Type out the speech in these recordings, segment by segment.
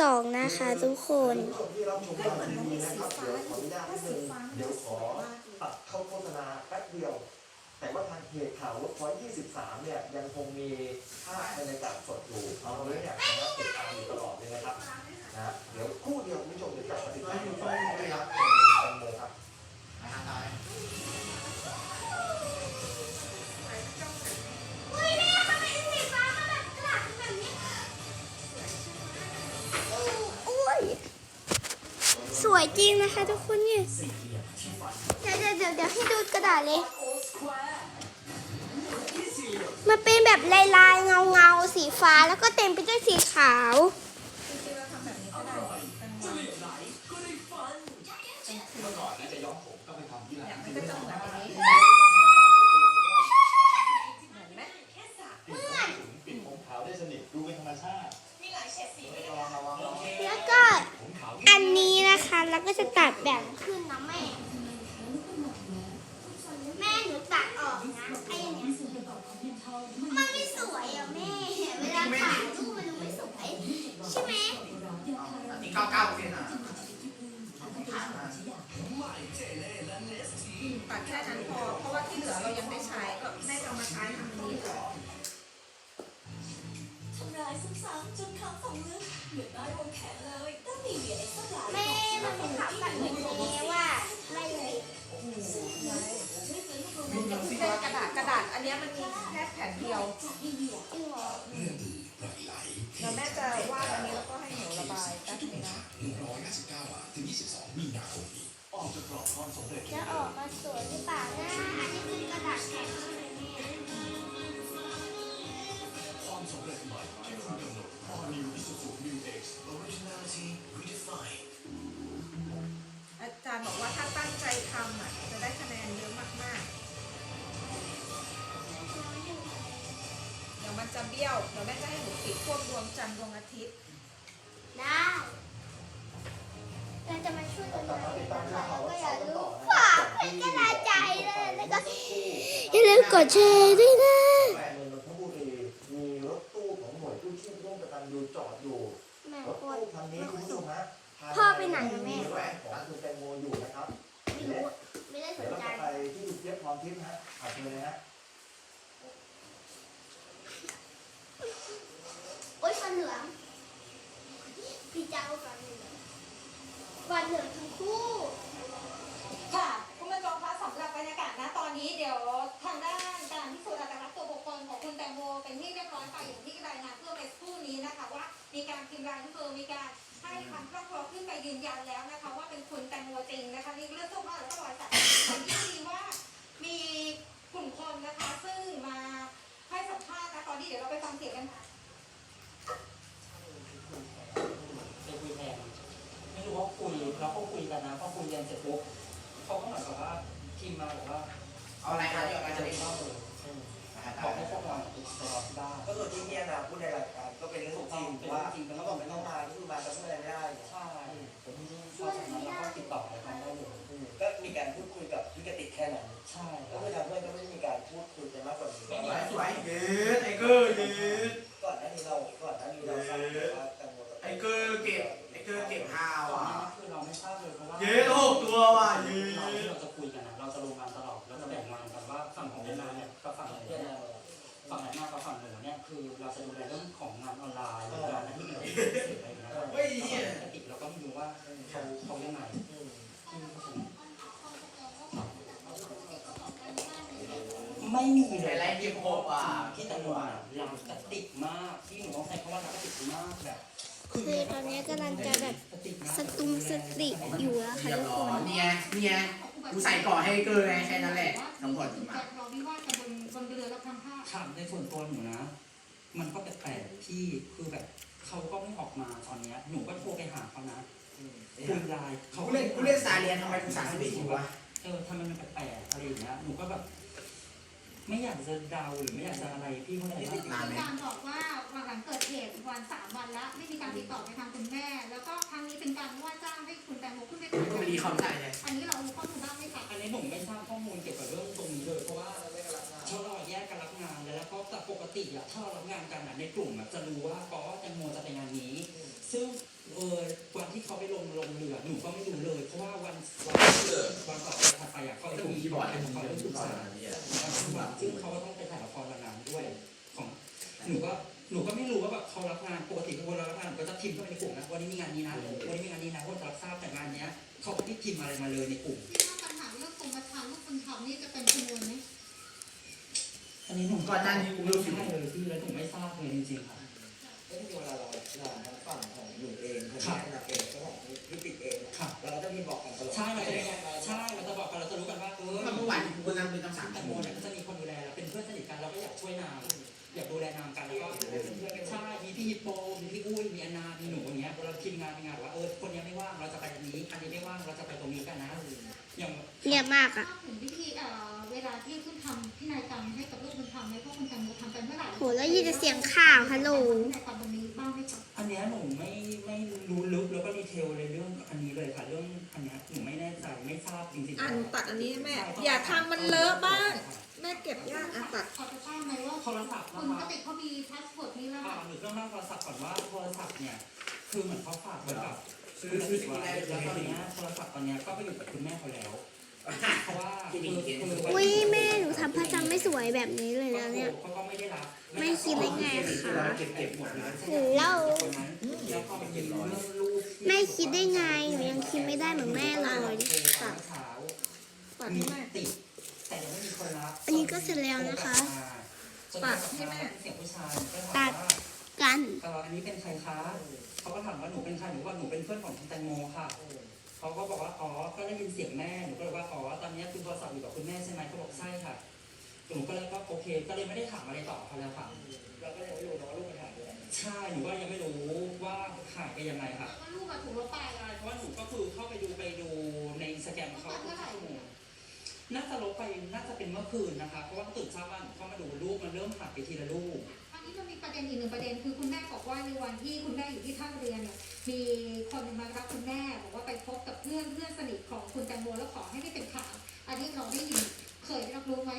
สองนะคะทุกคนที่รับชมทางทีวีนะครับเดี๋ยวขออนุญาตนิดนึงเดี๋ยวขอตัดเข้าโฆษณาแป๊บเดียว แต่ว่าทางเพจข่าวเวิร์กพอยต์23เนี่ยยังคงมีภาพบรรยากาศสดอยู่เอาไว้เนี่ยสามารถติดตามอยู่ตลอดเลยนะครับนะฮะเดี๋ยวครู่เดียวคุณผู้ชมเดี๋ยวกลับมาติดตามอยู่ต่อนะครับเป็นโมครับ วยจริงนะคะทุกคนเนี่ยเดี๋ยวเดี๋ยวเดี๋ยวเดี๋ยวให้ดูกระดาษเลย มันเป็นแบบลายลายเงาเงาๆสีฟ้าแล้วก็เต็มไปด้วยสีขาวปิดผมขาวได้สนิทดูเป็นธรรมชาติแล้วก็อันนี้นะคะ แล้วก็จะตัดแบบขึ้นนะแม่ แม่หนูตัดออกนะไอ้อย่างเนี้ยมันไม่สวยอะแม่ เวลาถ่ายรูปมันดูไม่สวยใช่ไหมนี่เก้าเก้าเปอร์เซ็นต์อะตัดแค่นั้นพอ เพราะว่าที่เหลือเรายังไม่ใช้ก็ได้จะเอามาใช้ทำนี้ก่อนทำร้ายซ้ำๆจนคำของลึกเหลือน้อยลงแขนเลยต้องมีเหรียญอีกสักหลายแม่มันเป็นข่าวตัดแบบนี้ว่าไม่เลยเป็นกระดาษกระดาษอันนี้มันมีแค่แผ่นเดียวจริงเรอเดี๋ยวแม่จะวาดอันนี้แล้วก็ให้หนูระบายแป๊บนึงนะ159ถึง22 มีนาคมนี้ออกจะออกมาสวยหรือเปล่านะอันนี้คือกระดาษแข็งเลยแม่ ใช่ไหมแม่อาจารย์บอกว่าถ้าตั้งใจทำอะจะได้คะแนนเยอะมากๆ เดี๋ยวมันจะเบี้ยว เดี๋ยวแม่จะให้หนูติดพวกดวงจันทร์ดวงอาทิตย์ ได้เราจะมาช่วยกันหน่อยนะคะแล้วก็อย่าลืมฝากเป็นกำลังใจเลยแล้วก็อย่าลืมกดแชร์ด้วยนะ ยูจอดอยู่แม่รถโคตร ตู้คันนี้คุณผู้ชมฮะพ่อไปไหนอะแม่แหวนของคุณแตงโมอยู่นะครับไม่รู้ไม่ได้สเดี๋ยนวเราใจ จะไปที่ดูเทียบพร้อมทิพย์ฮะขับเลยนะฮะโอ๊ยฟันเหลืองพี่เจ้าฟันเหลืองฟันเหลืองทั้งคู่ นะคะว่ามีการพิมพ์ลายนิ้วมือมีการให้ทางครอบครัวขึ้นไปยืนยันแล้วนะคะ ว่าเป็นคุณแตงโมจริงนะคะนี่เรื่องตัวผ้าแล้วก็รอยสักแต่ที่ดีว่ามีกลุ่มคนนะคะ ซึ่งมาให้สัมภาษณ์นะตอนนี้เดี๋ยวเราไปฟังเสียงกันค่ะไปคุยแทนไม่รู้ว่าคุยแล้วก็คุยกันนะพอคุยกันเสร็จปุ๊บเขาก็เหมือนกับว่าพิมพ์มาบอกว่า ใช่ก็คือทางเพื่อนก็ไม่ได้มีการพูดคุยกันมากกว่านี้ไม่มีสวยยืดไอ้เกอร์ยืดก่อนหน้านี้เราก่อนหน้านี้เราฟังว่าแตงโมไอ้เกอร์เก็บไอ้เกอร์เก็บฮาวตอนอะ คำว่ารักกระติกมากแบบคือตอนนี้กำลังจะแบบกระติกมากสตุงสติอยู่แล้วค่ะเรียบทุกร้คอยนเนี่ยเนี่ยกูใส่ก่อให้เกอร์ไงแค่นั้นแหละทั้งหมดมาเราวิวาทกันบนบนเรือแล้วทำท่าถามในส่วนตัวหนูนะ มันก็แปลกๆที่คือแบบเขาก็ไม่ออกมาตอนเนี้ยหนูก็โทรไปหาเขานะคุยไลน์เขากูเล่นกูเล่นซาเลียนทำไมกูสามสิบเอ็ดอยู่วะเออทำไมมันแปลกๆอะไรอย่างเงี้ยหนูก็แบบ ไม่อยากจะเดาหรือไม่อยากจะอะไรพี่เข้าใจไหมนานไหมการบอกว่าวันหลังเกิดเหตุวันสามวันแล้วไม่มีการติดต่อไปทางคุณแม่ แล้วก็ครั้งนี้เป็นการว่าจ้างให้คุณแตงโมขึ้นไปถ่ายก็ไม่ดีคอมใส่เลยอันนี้เรารู้ข้อมูลบ้างไหมคะอันนี้ผมไม่ทราบข้อมูลเกี่ยวกับเรื่องตรงนี้เลยเพราะว่าเพราะเราแยกกันรับงานแล้วก็แต่ปกติอะถ้าเรารับงานกันอะในกลุ่มอะจะรู้ว่าเพราะว่าแตงโมจะไปงานนี้ ซึ่งก็ไม่รู้เลย เพราะว่าวันวันวั ผมมีคีย์บอร์ดให้ผมเขาเดี๋ยวจะผถูมกสอนสาอันนี้ซึ่งเขาก็ต้องไปถ่ายละครวันนั้นด้วย ของหนูก็หนูก็ไม่รู้ว่าแบบเขารับงานปกติทุกคนรับงานก็จะพิมพ์เข้าไปในกลุ่มนะวันนี้มีงานนี้นะวันนี้มีงานนี้นะคนจะรับทราบแต่งานเนี้ยเขาไม่ได้พิมพ์อะไรมาเลยในกลุ่มที่ว่าปัญหาเรื่องกรมธรรม์ลูกคุณธรรมนี่จะเป็นจำนวนไหมอันนี้หนูก่อนหน้านี้กูไม่รู้สึกใช่เลยพี่แล้วหนูไม่ทราบเลยจริงๆค่ะเอ้ยเวลาเราเราทางฝั่งของหนูเองคนที่ถนัดเองเจ้าของ อันนี้ไม่ว่างเราจะไปตรงนี้กันนะอย่างเรียบมากอะทราบถึงวิธีเอ่อเวลาที่คุณทำพินัยกรรมให้กับลูกคุณธรรมไหมเพราะคุณแตงโมทำไปเมื่อไหร่โหแล้วยินแต่เสียงข่าวฮัลโหลพินัยกรรมตรงนี้บ้างไหมคะอันเนี้ยหนูไม่ไม่รู้ลึกแล้วก็ดีเทลในเรื่องอันนี้เลยค่ะเรื่องอันเนี้ยหนูไม่แน่ใจไม่ทราบจริงๆอะหนูตัดอันนี้ให้แม่ อย่าทำมันเลอะบ้าง แม่เก็บยากอะตัด พอจะทราบไหมว่าโทรศัพท์คุนะณคะกติกเขามีพาสปอร์ตนี้แล้วอ่าหนูต้องเล่าโทรศัพท์ก่อนว่าโทรศัพท์เนี่ย คือเหมือนเขาฝากไว้กับ ซื้อคุณซื้อติที่ไว้ได้แล้วตอนเนี้ยโทรศัพท์ตอนเนี้ยก็ไปอยู่กับคุณแม่เขาแล้ว เพราะว่าคือคืออุ้ยแม่หนูทำพระจันทร์ไม่สวยแบบนี้เลยนะเนี่ย เขาก็ไม่ได้รับไม่คิดได้ไงคะเก็บเก็บหมดนะเล่าแล้วพอมันเป็นเรื่องลูกแม่คิดได้ไงหนูยังคิดไม่ได้เหมือนแม่เลยตัดเช้าตัดมีให้แม่ติดแต่ยังไม่มีคนรับอันนี้ก็เสร็จแล้วนะคะตัดให้แม่เสียงผู้ชายก็ตัถามดว่า กัน เอออันนี้เป็นใครคะเขาก็ถามว่าหนูเป็นใครหนูว่าหนูเป็นเพื่อนของคุณแตงโมค่ะเขาก็บอกว่าอ๋อก็ได้ยินเสียงแม่หนูก็เลยว่าอ๋อตอนนี้คุณโทรศัพท์อยู่กับคุณแม่ใช่ไหมเขาบอกใช่ค่ะหนูก็เลยก็โอเค ก็เลยไม่ได้ถามอะไรต่อเขาแล้วค่ะ เราก็ยังไม่รู้นะว่าลูกมันหายไปไหนใช่หนูก็ยังไม่รู้ว่าหายไปยังไงค่ะว่าลูกมาถูกลบไปใช่เพราะว่าหนูก็คือเข้าไปดูไปดูในสแกมเขาทุกชั่วโมงน่าจะลบไปน่าจะเป็นเมื่อคืนนะคะ เพราะว่าตื่นเช้ามาหนูเข้ามาดูรูปมันเริ่มหายไปทีละรูปคราว นี้มันมีประเด็นอีกหนึ่งประเด็นคือคุณแม่บอกว่าในวันที่คุณแม่อยู่ที่ท่าเรือเนี่ยมีคนมารับคุณแม่บอกว่าไปพบกับเพื่อนเพื่อนสนิทของคุณแตงโมแล้วขอให้ไม่เป็นข่าวอันนี้เราได้ยินเคยได้รับรู้ไหม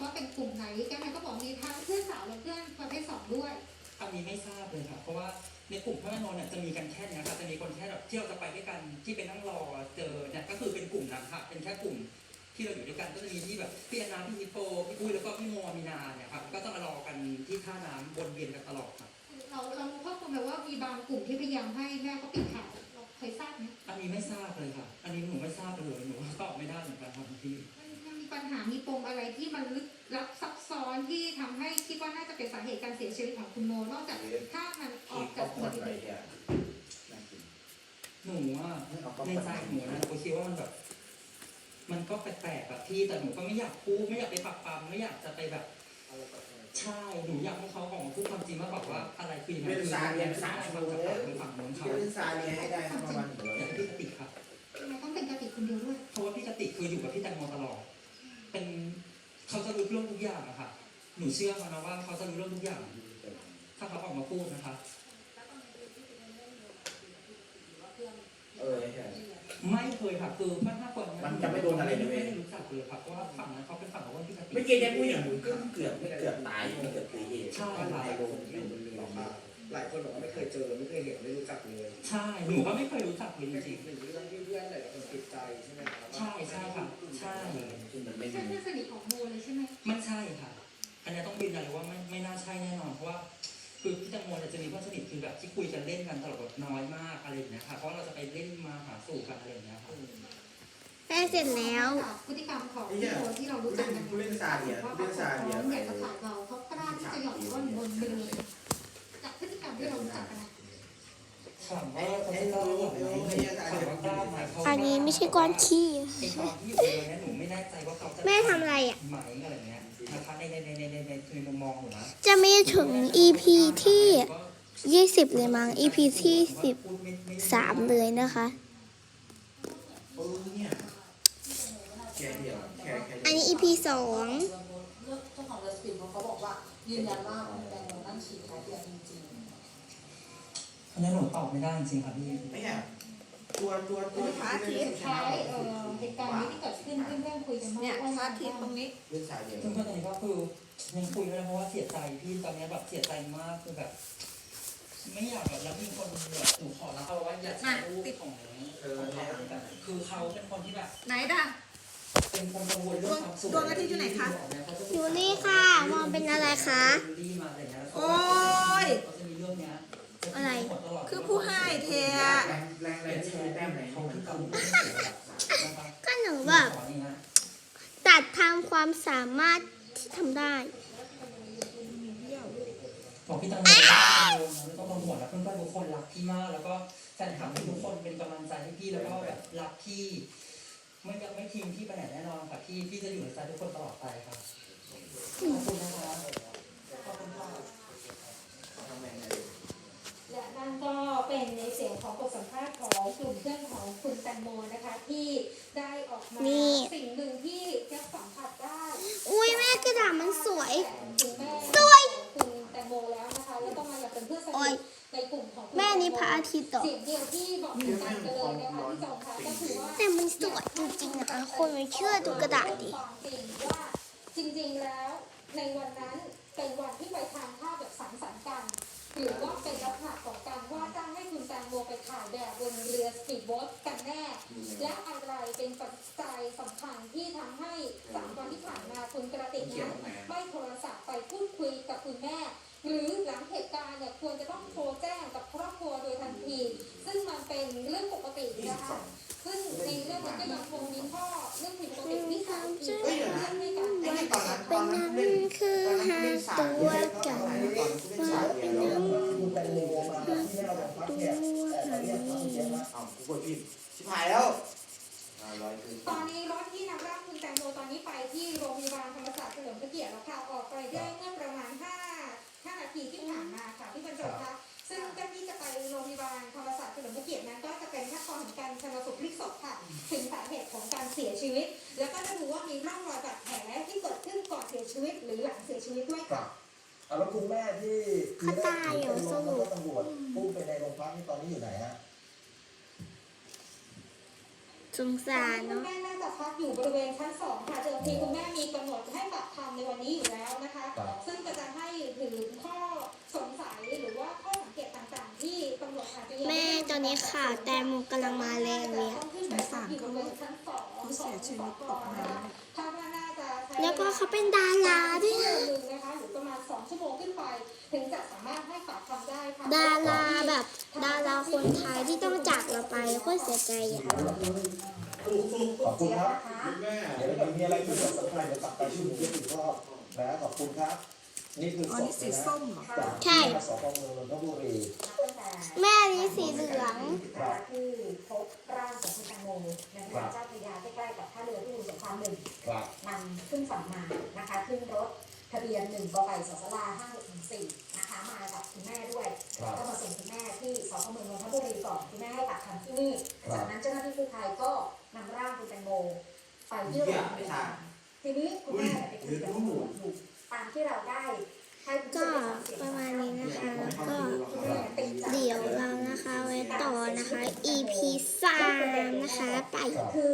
ว่าเป็นกลุ่มไหนแกนั้นก็บอกมีทั้งเพื่อนสาวและเพื่อนประเภทสองด้วยอันนี้ไม่ทราบเลยค่ะเพราะว่าในกลุ่มพระแม่นอนเนี่ยจะมีกันแค่นี้ยค่ะจะมีคนแค่แบบที่เราจะไปด้วยกันที่เป็นนั่งรอเจอเนี่ยก็คือเป็นกลุ่มนั้นค่ะเป็นแค่กลุ่ม ที่เราอยู่ด้วยกันก็จะมีที่แบบพี่แอนนาพี่ฮิปโปพี่อุ้ยแล้วก็พี่โมอามีนาเนี่ยครับก็จะมารอกันที่ท่าน้ำวนเวียนกันตลอดค่ะเราเรารู้ข้อมูลไหมว่ามีบางกลุ่มที่พยายามให้แม่เขาปิดข่าวเราเคยทราบไหมอันนี้ไม่ทราบเลยค่ะ อันนี้หนูไม่ทราบเลยหนูตอบไม่ได้เหมือนกันครับพี่มันมันมีปัญหามีปมอะไรที่มันลึกลับซับซ้อนที่ทำให้คิดว่าน่าจะเป็นสาเหตุการเสียชีวิตของคุณโมนอกจากถ้ามันออกจากอุบัติเหตุหนูว่าในใจหนูนะหนูคิดว่ามันแบบ มันก็แปลกๆแบบพี่แต่หนูก็ไม่อยากพูดไม่อยากไปปักปำไม่อยากจะไปแบบใช่หนูอยากให้เขาออกมาพูดความจริงมากกว่าอะไรคือยังไงเป็นสารเนี่ยสารฟังจากปากของฝั่งนู้นเขาเล่นซาเนี่ยให้ได้ประมาณอยากให้พี่กติกครับทำไมต้องเป็นกติกคนเดียวด้วยเพราะว่าพี่กติกคืออยู่กับพี่แตงโมตลอดเป็นเขาจะรู้เรื่องทุกอย่างอะค่ะหนูเชื่อเขานะว่าเขาจะรู้เรื่องทุกอย่าง ถ้าเขาออกมาพูดนะคะ เออใช่ ไม่ เคยค่ะคือถ้าถ้าคนมันจะไม่โดนอะไรเลย ไม่ได้รู้จักเลยค่ะเพราะว่าฝั่งนั้นเขาเป็นฝั่งของว่าพี่กติกไม่เกี่ยวกับผู้หญิงก็เกือบไม่เกือบตายไม่เกือบตีเหตุใช่ค่ะไอ้โดนมันมีบอกมาหลายคนบอกว่าไม่เคยเจอไม่เคยเห็นไม่รู้จักเลยใช่หนูก็ไม่เคยรู้จักเลยจเป็นริอีงกหนึ่งเรื่องที่เพื่อนหลายคนติดใจใช่ไหมครับๆใช่ใช่ค่ะใช่ซึ่งมันไม่ไม่ใช่มีเพื่อนสนิทของโมเลยใช่ไหมไม่ใช่ค่ะอันนี้ต้องยืนยันเลยว่า คือพี่แตงโมเนี่ยจะมีเพื่อนสนิทคือแบบที่คุยกันเล่นกันตลอดแบบน้อยมากอะไรอย่างเงี้ยค่ะ เพราะเราจะไปเล่นมาหาสู่กันอะไรอย่างเงี้ยค่ะแม่เสร็จแล้วจากพฤติกรรมของโมที่เรารู้จักกันผู้เล่นซาเนี่ยว่าผู้เขาเล่นซาเนี่ยอยากจะถ่ายเราเขากล้าที่จะหย่อนก้นบนเรือจากพฤติกรรมที่เรารู้จักกันนะถามว่าเขาจะกล้าไหมถามว่ากล้าไหมเขาอันนี้ไม่ใช่ก้อนขี้ไอ้ตอนที่อยู่เลยเนี่ยหนูไม่แน่ใจว่าเขาจะแม่ทำอะไรอะ ไหมอะไรเงี้ยนในในในในในในในมุมมองหนูนะจะมีถึง EP ที่ 20 เลยมั้ง EP ที่พูดไม่ไม่13 เลยนะคะ เออเนี่ยแค่เดียวแค่แค่อันนี้ EP 2เจ้าของเรือสปีดเขาบอกว่ายืนยันว่าคุณแตงโมนั่งฉี่ท้ายเรือจริงอันนี้หนูตอบไม่ได้จริงๆค่ะพี่ ไม่ใช่ ตัวตัวตัวท้ายเอ่อเหตุการณ์นี้ที่เกิดขึ้นเพื่อนๆคุยกันว่าเนี่ยว่าพระอาทิตย์ตรงนี้เล่นซาเดียวซึ่งก็ตอนนี้ก็คือยังคุยไม่ได้เพราะว่าเสียใจพี่ตอนนี้แบบเสียใจมากคือแบบ ไม่อยากแบบแล้วมีคนแบบหนูขอแล้วเขาบอกว่าอยากใช้รูปของเออเขาเหมือนกันคือเขาเป็นคนที่แบบ ไหนด่ะเป็นคนกังวลเรื่องความสวยดวงอาทิตย์อยู่ไหนคะอยู่นี่ค่ะ มองเป็นอะไรคะโอ้ย เขาจะมีเรื่องเนี้ย อะไร คือผู้ให้เทอะแรงแรงแรงที่แต้มไหนขานี่มันที่กังวลก็หนูแบบตัดทางความสามารถที่ทำได้ของพี่ตังโมไม่ต้องกังวแล้วเพื่อนๆทุกคนรักพี่มากแล้วก็แฟนคลับทุกคนเป็นกำลังใจให้พี่แล้วก็แบบรักพี่ไม่ไม่ทิ้งพี่ไปไหนแน่นอนค่ะพี่พี่จะอยู่ในใจทุกคนตลอดไปครับขอบคุณนะคะขอบคุณค่ะ และนั่นก็เป็นในเสียงของบทสัมภาษณ์ของกลุ่มเพื่อนของคุณแตงโมนะคะ ที่ได้ออกมานี่ สิ่งหนึ่งที่แกสัมผัสได้อุ้ยแม่กระดาษมันสวยคุณแม่สวย คุณแตงโมแล้วนะคะแล้วก็มาอยากเป็นเพื่อนสโอ้นิยทในกลุ่มของคุณแม่นี่ตงโพระอาทิตย์เหรอเสียงเดียวที่บอกเหมือนกันเลยนะคะที่จองค่ะก็คือว่า แต่มันสวยจริงๆนะคะคนไม่เชื่อดูกระดาษดิความจริงว่าจริงๆแล้วในวันนั้นเป็นวันที่ไปทานข้าวแบบสังสรรค์กัน หรือว่าเป็นลักษณะของการว่าจ้างให้คุณแตงโมไปถ่ายแบบบนเรือสปีดโบ๊ทกันแน่ และอะไรเป็นปัจจัยสำคัญที่ทำให้สามวันที่ผ่านมาคุณกระติกเกี่ยวนั้นไหนไม่โทรศัพท์ไปพูดคุยกับคุณแม่ หรือหลังเหตุการณ์เนี่ยควรจะต้องโทรแจ้งกับครอบครัวโดยทันที ซึ่งมันเป็นเรื่องปกตินะคะ ซึ่งในเรื่องมันก็ยังคง ลิมพระเกียรติแล้วค่ะออกไปได้เมื่อประมาณ5 5นาทีที่ผ่านมาค่ะที่บรรจบค่ะซึ่งเจ้าหน้าที่จะไปโรงพยาบาลธรรมศาสตร์เฉลิมพระเกียรตินั้น ก็จะเป็นขั้นตอนของการชันสูตรพลิกศพค่ะ ถึงสาเหตุของการเสียชีวิต แล้วก็จะดูว่ามีร่องรอยบาดแผลที่เกิดขึ้นก่อนเสียชีวิต หรือหลังเสียชีวิตด้วยค่ะเอาแล้วคุณแม่ที่เขาตายเหรอสรุปแล้วก็ตำรวจพุ่งไปในโรงพักนี่ตอนนี้อยู่ไหนฮะสงสารคุณเนาะแม่น่าจะ พักอยู่บริเวณชั้นสองค่ะเดิมทีคุณแม่มีกำหนดให้ปากคำในวันนี้อยู่แล้วนะคะ ครับ ซึ่งก็จะให้ถึงข้อสงสัยหรือว่าข้อสังเกตต่างๆ ที่ตำรวจอาจจะยังแม่ตอนนี้ข่าวแตงโมกำลังมาแรงเลยอะ สงสารเขาเลยเขาเสียชีวิตตกน้ำ คาดว่าน่าจะใช้ แล้วก็เขาเป็นดาราด้วยนะชั่วโมงหนึ่งนะคะหรือประมาณสองชั่วโมงขึ้นไป ถึงจะสามารถให้ปากคำได้ค่ะดาราแบบ ดาราคนไทยที่ต้องจากเราไปโคตรเสียใจอะ ขอบคุณครับเดี๋ยวถ้าเกิดมีอะไรที่สำคัญเดี๋ยวกลับไปช่วยดูอีกรอบนะขอบคุณครับ นี่คืออ๋อศนี่พสีนะส้มเหรอจากใช่สพเมืองนนทบุรีแม่นี้สีเหลือง ครับที่พบร่างของคุณแตงโมในแม่น้ำเจ้าพระยาใกล้ๆกับท่าเรือที่อุสงครามหนึ่งครับนำขึ้นฝั่งมานะคะขึ้นรถทะเบียนหนึ่งกไก่สสลาห้าหกหนึ่งสี่นะคะมากับคุณแม่ด้วย ครับ ก็มาส่งคุณแม่ที่สพเมืองนนทบุรีก่อนคุณแม่ให้ปากคำที่นี่ ครับ จากนั้นเจ้าหน้าที่กู้ภัยก็ นำร่างคุณแตงโมไปที่โรงพยาบาลทีนี้คุณแม่ไปคุยกับตำรวจอยู่ตามที่เราได้ให้คุณก็ผู้ชมได้ฟังเสียงประมาณนี้นะคะแล้วก็คุณแม่ติดใจเดี๋ยวเรานะคะไว้ต่อนะคะ EP 3นะคะไปครับคือ